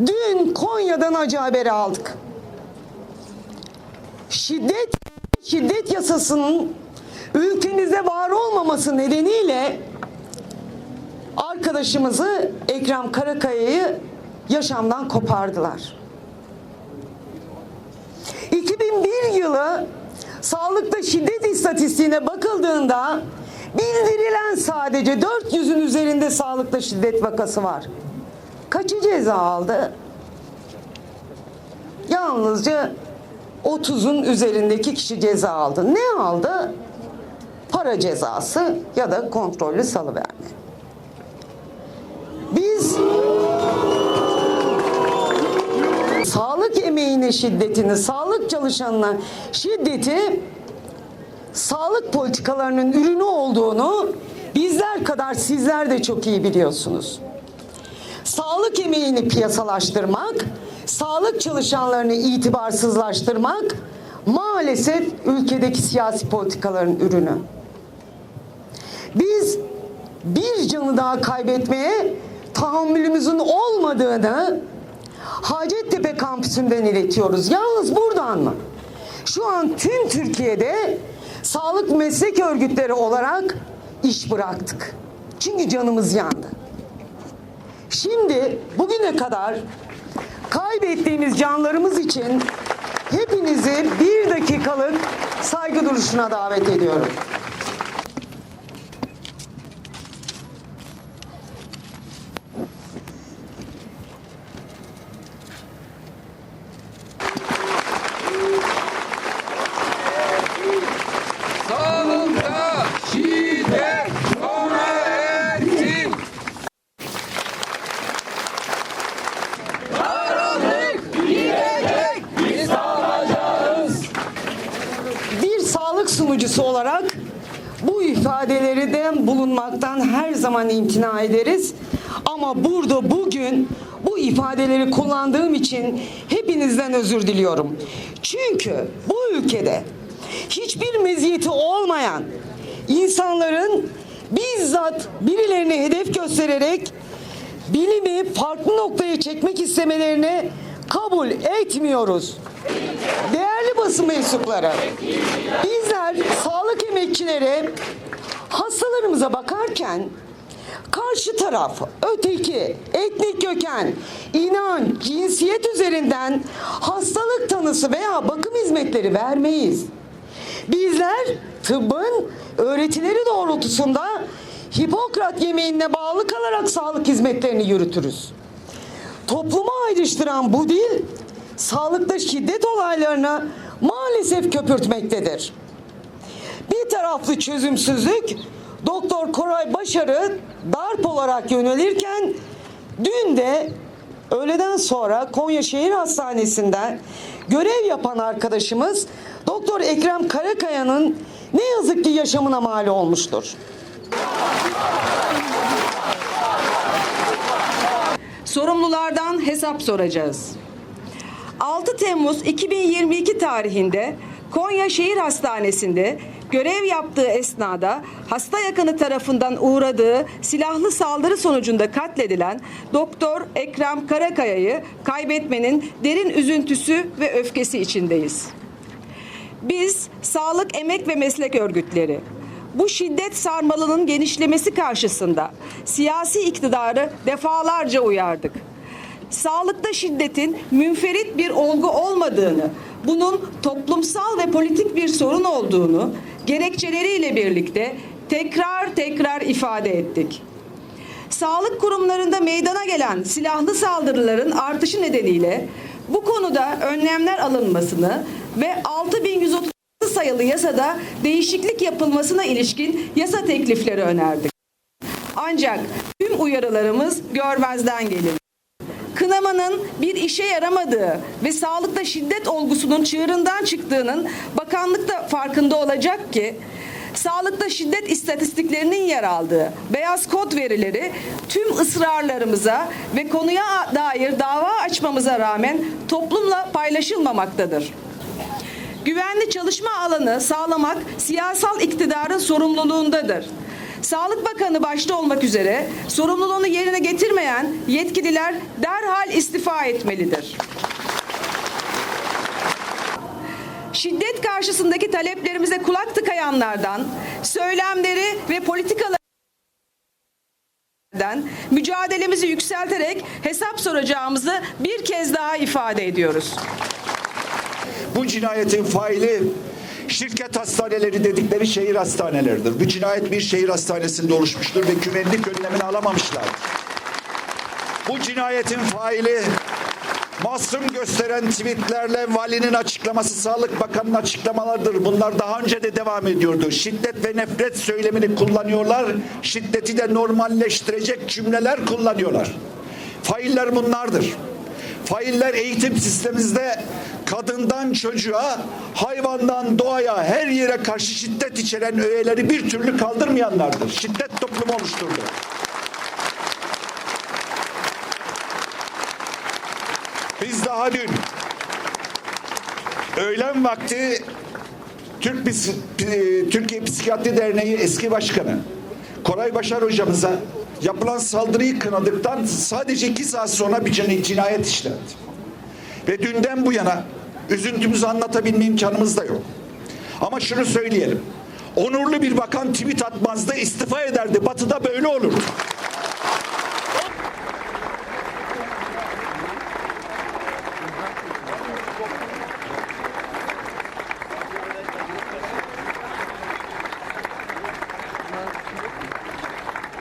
Dün Konya'dan acı haberi aldık. Şiddet şiddet yasasının ülkemizde var olmaması nedeniyle arkadaşımızı Ekrem Karakaya'yı yaşamdan kopardılar. 2001 yılı sağlıkta şiddet istatistiğine bakıldığında bildirilen sadece 400'ün üzerinde sağlıkta şiddet vakası var. Kaçı ceza aldı? Yalnızca 30'un üzerindeki kişi ceza aldı. Ne aldı? Para cezası ya da kontrollü salıverme. Biz sağlık emeğine şiddetini, sağlık çalışanına şiddeti sağlık politikalarının ürünü olduğunu bizler kadar sizler de çok iyi biliyorsunuz. Sağlık emeğini piyasalaştırmak, sağlık çalışanlarını itibarsızlaştırmak maalesef ülkedeki siyasi politikaların ürünü. Biz bir canı daha kaybetmeye tahammülümüzün olmadığını Hacettepe kampüsünden iletiyoruz. Yalnız buradan mı? Şu an tüm Türkiye'de sağlık meslek örgütleri olarak iş bıraktık. Çünkü canımız yandı. Şimdi bugüne kadar kaybettiğimiz canlarımız için hepinizi bir dakikalık saygı duruşuna davet ediyorum. Sağlıkta şiddet sona ersin. Karanlık gidecek, biz alacağız. Bir sunucusu olarak bu ifadelerden bulunmaktan her zaman imtina ederiz. Ama burada bugün bu ifadeleri kullandığım için hepinizden özür diliyorum. Çünkü bu ülkede hiçbir meziyeti olmayan insanların bizzat birilerini hedef göstererek bilimi farklı noktaya çekmek istemelerini kabul etmiyoruz. Değerli basın mensupları, bizler sağlık emekçileri hastalarımıza bakarken karşı taraf, öteki, etnik köken, inanç, cinsiyet üzerinden hastalık tanısı veya bakım hizmetleri vermeyiz. Bizler tıbbın öğretileri doğrultusunda Hipokrat yemeğine bağlı kalarak sağlık hizmetlerini yürütürüz. Toplumu ayrıştıran bu dil sağlıkta şiddet olaylarını maalesef köpürtmektedir. Bir taraflı çözümsüzlük Doktor Koray Başarı darp olarak yönelirken dün de öğleden sonra Konya Şehir Hastanesi'nde görev yapan arkadaşımız Doktor Ekrem Karakaya'nın ne yazık ki yaşamına mal olmuştur. sorumlulardan hesap soracağız. 6 Temmuz 2022 tarihinde Konya Şehir Hastanesi'nde görev yaptığı esnada hasta yakını tarafından uğradığı silahlı saldırı sonucunda katledilen Doktor Ekrem Karakaya'yı kaybetmenin derin üzüntüsü ve öfkesi içindeyiz. Biz sağlık, emek ve meslek örgütleri bu şiddet sarmalının genişlemesi karşısında siyasi iktidarı defalarca uyardık. Sağlıkta şiddetin münferit bir olgu olmadığını, bunun toplumsal ve politik bir sorun olduğunu gerekçeleriyle birlikte tekrar tekrar ifade ettik. Sağlık kurumlarında meydana gelen silahlı saldırıların artışı nedeniyle bu konuda önlemler alınmasını ve 6136 sayılı yasada değişiklik yapılmasına ilişkin yasa teklifleri önerdik. Ancak tüm uyarılarımız görmezden gelindi. Kınamanın bir işe yaramadığı ve sağlıkta şiddet olgusunun çığırından çıktığının bakanlık da farkında olacak ki sağlıkta şiddet istatistiklerinin yer aldığı beyaz kod verileri tüm ısrarlarımıza ve konuya dair dava açmamıza rağmen toplumla paylaşılmamaktadır. Güvenli çalışma alanı sağlamak siyasal iktidarın sorumluluğundadır. Sağlık Bakanı başta olmak üzere sorumluluğunu yerine getirmeyen yetkililer derhal istifa etmelidir. Şiddet karşısındaki taleplerimize kulak tıkayanlardan, söylemleri ve politikalarından mücadelemizi yükselterek hesap soracağımızı bir kez daha ifade ediyoruz. Bu cinayetin faili şirket hastaneleri dedikleri şehir hastaneleridir. Bu cinayet bir şehir hastanesinde oluşmuştur ve güvenlik önlemini alamamışlar. Bu cinayetin faili masum gösteren tweetlerle valinin açıklaması, Sağlık Bakanı'nın açıklamalarıdır. Bunlar daha önce de devam ediyordu. Şiddet ve nefret söylemini kullanıyorlar. Şiddeti de normalleştirecek cümleler kullanıyorlar. Failler bunlardır. Failler eğitim sistemimizde kadından çocuğa, hayvandan doğaya, her yere karşı şiddet içeren öğeleri bir türlü kaldırmayanlardır. Şiddet toplumu oluşturdu. Biz daha dün öğlen vakti Türk Türkiye Psikiyatri Derneği eski başkanı Koray Başar hocamıza yapılan saldırıyı kınadıktan sadece iki saat sonra bir cin- cinayet işlendi. Ve dünden bu yana üzüntümüzü anlatabilme imkanımız da yok. Ama şunu söyleyelim. Onurlu bir bakan tweet atmazdı, istifa ederdi. Batı'da böyle olurdu.